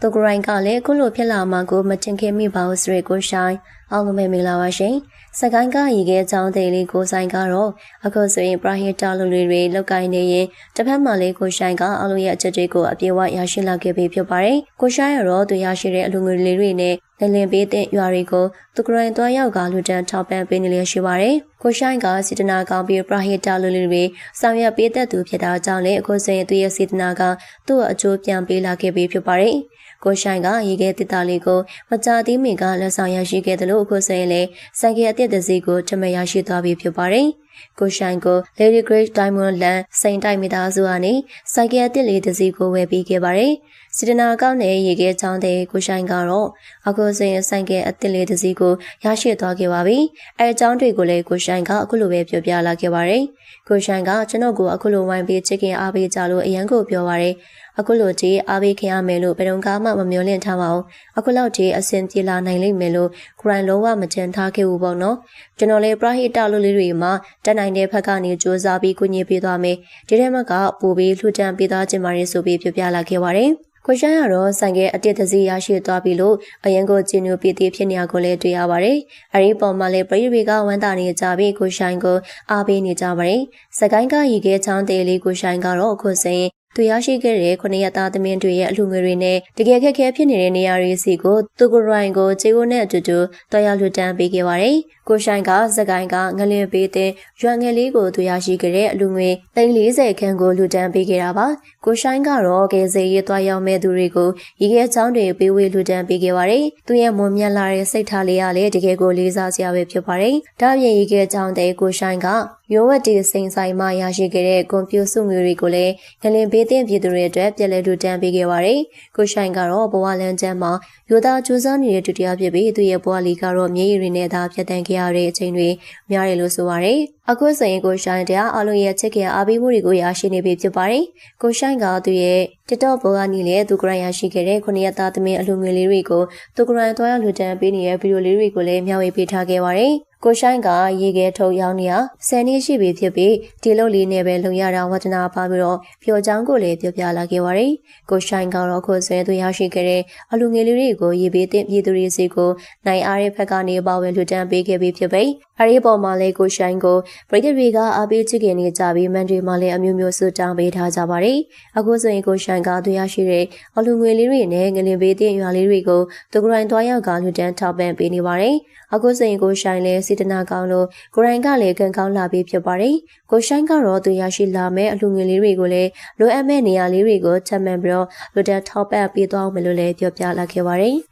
သူကိုယ်တိုင်ကလည်းအခုလိုဖြစ်လာမှကိုမတင်ခင်မိပါဘူးဆိုရယ်ကိုဆိုင် အောင်လုံးပဲမင်္ဂလာပါရှင်စကိုင်းကရီခဲ့ချောင်းသေးလေးကိုဆိုင်ကတော့အခုဆိုရင်ပရဟိတလူတွေတွေလောက်ကိုင်းနေရင်တစ်ဖက်မှာလေးကိုဆိုင်ကအလုံးရဲ့အချက်တွေကိုအပြေဝရရှိလာခဲ့ပြီဖြစ်ပါတယ်ကိုဆိုင်ရောသူရရှိတဲ့အလူငွေလေးတွေနဲ့လင်လင်ပေးတဲ့ရွာတွေကိုသူကိုယ်တိုင်သွားရောက်ကလူတန်းထောက်ပံ့ပေးနေလျက်ရှိပါတယ်ကိုဆိုင်ကစေတနာကောင်းပြီးပရဟိတလူတွေဆောင်ရွက်ပေးတတ်သူဖြစ်တာကြောင့်လည်းအခုဆိုရင်သူရဲ့စေတနာကသူ့အကျိုးပြန်ပေးလာခဲ့ပြီဖြစ်ပါတယ်ကိုဆိုင်ကရေခဲတစ်တာလေးကိုမကြသေးမီကလက်ဆောင်ရရှိခဲ့တယ်လို့အခုဆိုရင်လည်းဆိုင်ကယ်အသစ်တစ်စီးကိုထမရရှိသွားပြီဖြစ်ပါတယ်။ကိုဆိုင်ကို Lady Grace Diamond Land စိန်တိုက်မိသားစုကနေဆိုင်ကယ်အသစ်လေးတစ်စီးကိုဝယ်ပေးခဲ့ပါတယ်။စီဒနာကောင်းတဲ့ရေခဲချောင်းတဲ့ကိုဆိုင်ကတော့အခုဆိုရင်ဆိုင်ကယ်အသစ်လေးတစ်စီးကိုရရှိသွားခဲ့ပါပြီ။အဲအကြောင်းတွေကိုလည်းကိုဆိုင်ကအခုလိုပဲပြောပြလာခဲ့ပါတယ်။ကိုဆိုင်ကကျွန်တော်ကိုအခုလိုဝိုင်းပေးချစ်ခင်အားပေးကြလို့အရန်ကိုပြောပါတယ်။အခုလိုကြီးအားပေးခင်ရမယ်လို့ဘယ်တော့မှမမျှော်လင့်ထားပါဘူးအခုလောက်ကြီးအဆင်ပြေလာနိုင်လိမ့်မယ်လို့ဂရိုင်းလုံးဝမကြံထားခဲ့ဘူးပေါ့နော်ကျွန်တော်လည်းပရဟိတလူလေးတွေမှာတက်နိုင်တဲ့ဘက်ကနေစူးစမ်းပြီးကုညီပေးသွားမယ်ဒီထဲမှာကပို့ပြီးလှူဒန်းပေးသွားခြင်းပါတယ်ဆိုပြီးပြပြလာခဲ့ပါတယ်ကိုရှမ်းကတော့ဆိုင်ကအတစ်တစီရရှိသွားပြီလို့အရင်ကကျင်းညိုပြည်သေးဖြစ်နေရကိုလည်းတွေ့ရပါတယ်။အဲဒီပုံမှာလည်းပရိဝေကဝမ်းတာနေကြပြီးကိုရှိုင်းကိုအားပေးနေကြပါတယ်။စကိုင်းကရီခဲချောင်းသေးလေးကိုရှိုင်းကတော့အခုစဉ် သူရရှိခဲ့တဲ့ခုနှစ်ရက်သားသမင်းတွေရဲ့အလှငွေတွေနဲ့တကယ်ခက်ခဲဖြစ်နေတဲ့နေရာတွေစီကိုသူကိုရိုင်းကိုခြေကိုနဲ့အတူတူတော်ရလွတ်တန်းပေးခဲ့ပါတယ်။ကိုရှိုင်းကစကိုင်းကငလင်ပေးတဲ့ရွာငယ်လေးကိုသူရရှိခဲ့တဲ့အလှငွေ340ခန်းကိုလွတ်တန်းပေးခဲ့တာပါ။ကိုရှိုင်းကတော့ကဲစေရေးသွားရောက်မဲ့သူတွေကိုရီခဲချောင်းတွေပေးဝေလွတ်တန်းပေးခဲ့ပါတယ်။သူရဲ့မွန်မြတ်လာတဲ့စိတ်ထားလေးကလည်းတကယ်ကိုလေးစားစရာပဲဖြစ်ပါတယ်။ဒါ့အပြင်ရီခဲချောင်းတဲ့ကိုရှိုင်းကရိုးဝတ်တီစိန်ဆိုင်မှရရှိခဲ့တဲ့ကွန်ပျူစုငွေတွေကိုလည်းငလင်ပေးတဲ့ပြည်သူတွေအတွက်ပြည်လဲထူတန်းပေးခဲ့ပါတယ်။ကိုရှိုင်းကတော့ဘဝလန်းချမ်းမှာယူသားကျူးစားနေတဲ့တူတရားဖြစ်ပြီးသူရဲ့ဘဝလေးကတော့မြေရည်တွေနဲ့သာဖြတ်တန်းခဲ့ရတဲ့အချိန်တွေများတယ်လို့ဆိုပါတယ်။ အခုဆိုရင်ကိုရှိုင်းတရားအလုံးရဲ့ချစ်ခင်အားပေးမှုတွေကိုရရှိနေပြီဖြစ်ပါတယ်။ကိုရှိုင်းကသူရဲ့ TikTok ဘောကနေလည်းသူကရန်ရရှိခဲ့တဲ့ခုနှစ်ရက်သားသမီးအလူငွေလေးတွေကိုသူကရန်သွားရလူတန်းပေးနေတဲ့ဗီဒီယိုလေးတွေကိုလည်းမျှဝေပေးထားခဲ့ပါတယ်။ကိုရှိုင်းကရေခဲထုတ်ရောင်းနေရဆယ်နှစ်ရှိပြီဖြစ်ပြီးဒီလိုလေးနဲ့ပဲလုံရတာဝတနာပါပြီးတော့ပျော်ချောင်းကိုလည်းပြောပြလာခဲ့ပါတယ်။ကိုရှိုင်းကတော့ခုဆွဲသူရရှိခဲ့တဲ့အလူငယ်လေးတွေကိုရေပေးတဲ့ပြည်သူတွေစီကိုနိုင်အားတဲ့ဘက်ကနေပါဝင်လှူဒန်းပေးခဲ့ပြီးဖြစ်ပြီးအဲဒီပေါ်မှာလည်းကိုရှိုင်းကိုပြည်သူတွေကအားပေးချစ်ခင်နေကြပြီးမန်တွေမှာလည်းအမျိုးမျိုးဆွတောင်းပေးထားကြပါတယ်။အခုဆိုရင်ကိုရှိုင်းကသူရရှိတဲ့အလူငယ်လေးတွေနဲ့ငလင်ပေးတဲ့ရွာလေးတွေကိုသူကရိုင်းသွားရောက်ကလှူဒန်းထောက်ပံ့ပေးနေပါတယ်။အခုဆိုရင်ကိုရှိုင်းလည်းစေတနာကောင်းလို့ကိုရိုင်းကလည်းကံကောင်းလာပြီးဖြစ်ပါတယ်။ကိုရှိုင်းကတော့သူရရှိလာမဲ့အလူငွေလေးတွေကိုလည်းလိုအပ်မဲ့နေရာလေးတွေကိုချက်မှန်ပြီးတော့လူတန်းထောက်ပံ့ပေးသွားအောင်မလို့လည်းပြောပြလာခဲ့ပါတယ်။